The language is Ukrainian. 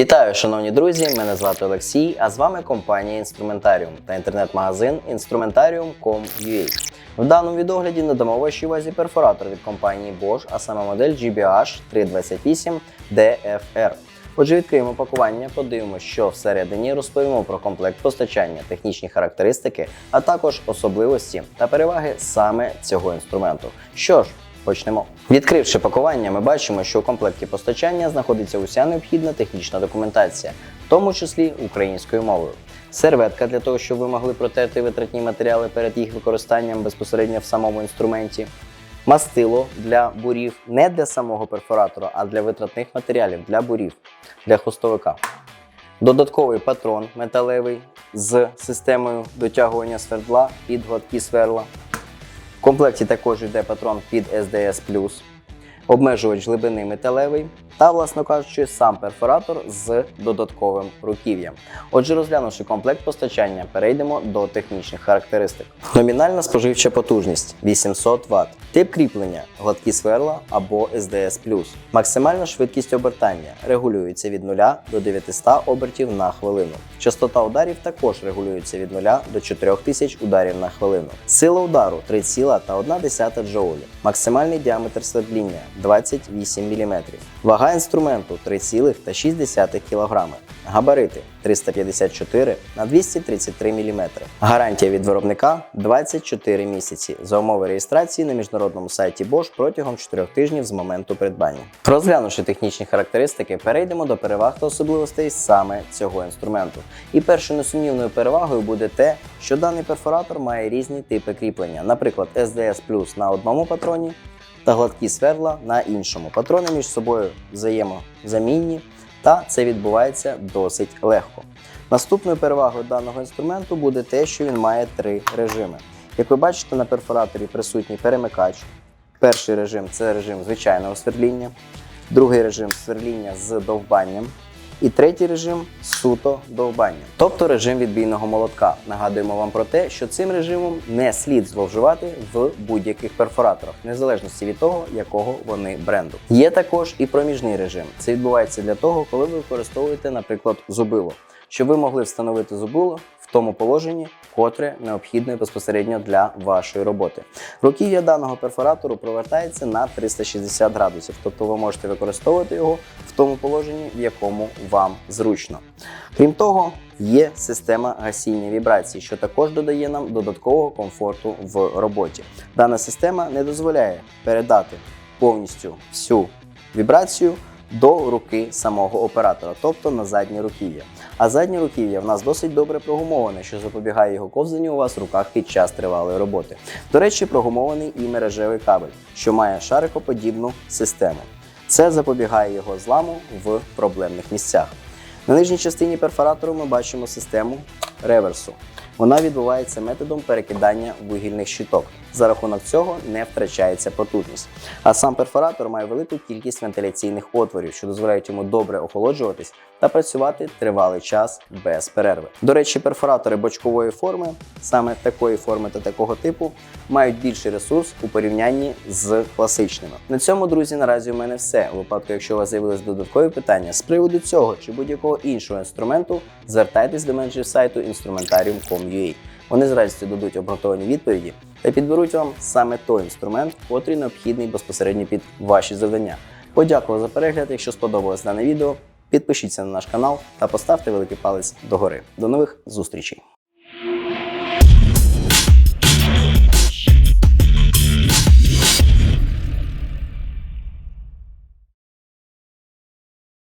Вітаю, шановні друзі! Мене звати Олексій, а з вами компанія Інструментаріум та інтернет-магазин Instrumentarium.com.ua. В даному відогляді надамо вашій увазі перфоратор від компанії Bosch, а саме модель GBH 328 DFR. Отже, відкриємо пакування, подивимося, що всередині розповімо про комплект постачання, технічні характеристики, а також особливості та переваги саме цього інструменту. Що ж, Почнемо. Відкривши пакування, ми бачимо, що у комплекті постачання знаходиться уся необхідна технічна документація, в тому числі українською мовою. Серветка для того, щоб ви могли протерти витратні матеріали перед їх використанням безпосередньо в самому інструменті. Мастило для бурів не для самого перфоратора, а для витратних матеріалів для бурів, для хвостовика. Додатковий патрон металевий з системою дотягування свердла під гладкі сверла. В комплекті також йде патрон під SDS+, обмежувач глибини металевий та, власно кажучи, сам перфоратор з додатковим руків'ям. Отже, розглянувши комплект постачання, перейдемо до технічних характеристик. Номінальна споживча потужність 800 Вт. Тип кріплення гладкі сверла або SDS+. Максимальна швидкість обертання регулюється від 0 до 900 обертів на хвилину. Частота ударів також регулюється від 0 до 4000 ударів на хвилину. Сила удару 3,1 джоулі. Максимальний діаметр свердління 28 мм. Вага інструменту 3,6 кг. Габарити 354 на 233 мм. Гарантія від виробника 24 місяці за умови реєстрації на міжнародному сайті Bosch протягом 4 тижнів з моменту придбання. Розглянувши технічні характеристики, перейдемо до переваг та особливостей саме цього інструменту. І першою несумнівною перевагою буде те, що даний перфоратор має різні типи кріплення, наприклад, SDS Plus на одному патроні та гладкі сверла на іншому. Патрони між собою взаємозамінні, та це відбувається досить легко. Наступною перевагою даного інструменту буде те, що він має три режими. Як ви бачите, на перфораторі присутній перемикач. Перший режим це режим звичайного сверління, другий режим сверління з довбанням. І третій режим суто довбання, тобто режим відбійного молотка. Нагадуємо вам про те, що цим режимом не слід зловживати в будь-яких перфораторах, незалежно від того, якого вони бренду. Є також і проміжний режим. Це відбувається для того, коли ви використовуєте, наприклад, зубило, щоб ви могли встановити зубило тому положенні, котре необхідне безпосередньо для вашої роботи. Руків'я даного перфоратору провертається на 360 градусів, тобто ви можете використовувати його в тому положенні, в якому вам зручно. Крім того, є система гасіння вібрацій, що також додає нам додаткового комфорту в роботі. Дана система не дозволяє передати повністю всю вібрацію до руки самого оператора, тобто на заднє руків'я. А заднє руків'я в нас досить добре прогумоване, що запобігає його ковзанню у вас в руках під час тривалої роботи. До речі, прогумований і мережевий кабель, що має шарикоподібну систему. Це запобігає його зламу в проблемних місцях. На нижній частині перфоратору ми бачимо систему реверсу. Вона відбувається методом перекидання вугільних щиток. За рахунок цього не втрачається потужність. А сам перфоратор має велику кількість вентиляційних отворів, що дозволяють йому добре охолоджуватись та працювати тривалий час без перерви. До речі, перфоратори бочкової форми, саме такої форми та такого типу, мають більший ресурс у порівнянні з класичними. На цьому, друзі, наразі у мене все. У випадку, якщо у вас з'явились додаткові питання з приводу цього чи будь-якого іншого інструменту, звертайтесь до менеджерів сайту instrumentarium.com.ua. Вони радістю дадуть обґрунтовані відповіді та підберуть вам саме той інструмент, котрий необхідний безпосередньо під ваші завдання. Подякую за перегляд. Якщо сподобалось дане відео, підпишіться на наш канал та поставте великий палець догори. До нових зустрічей!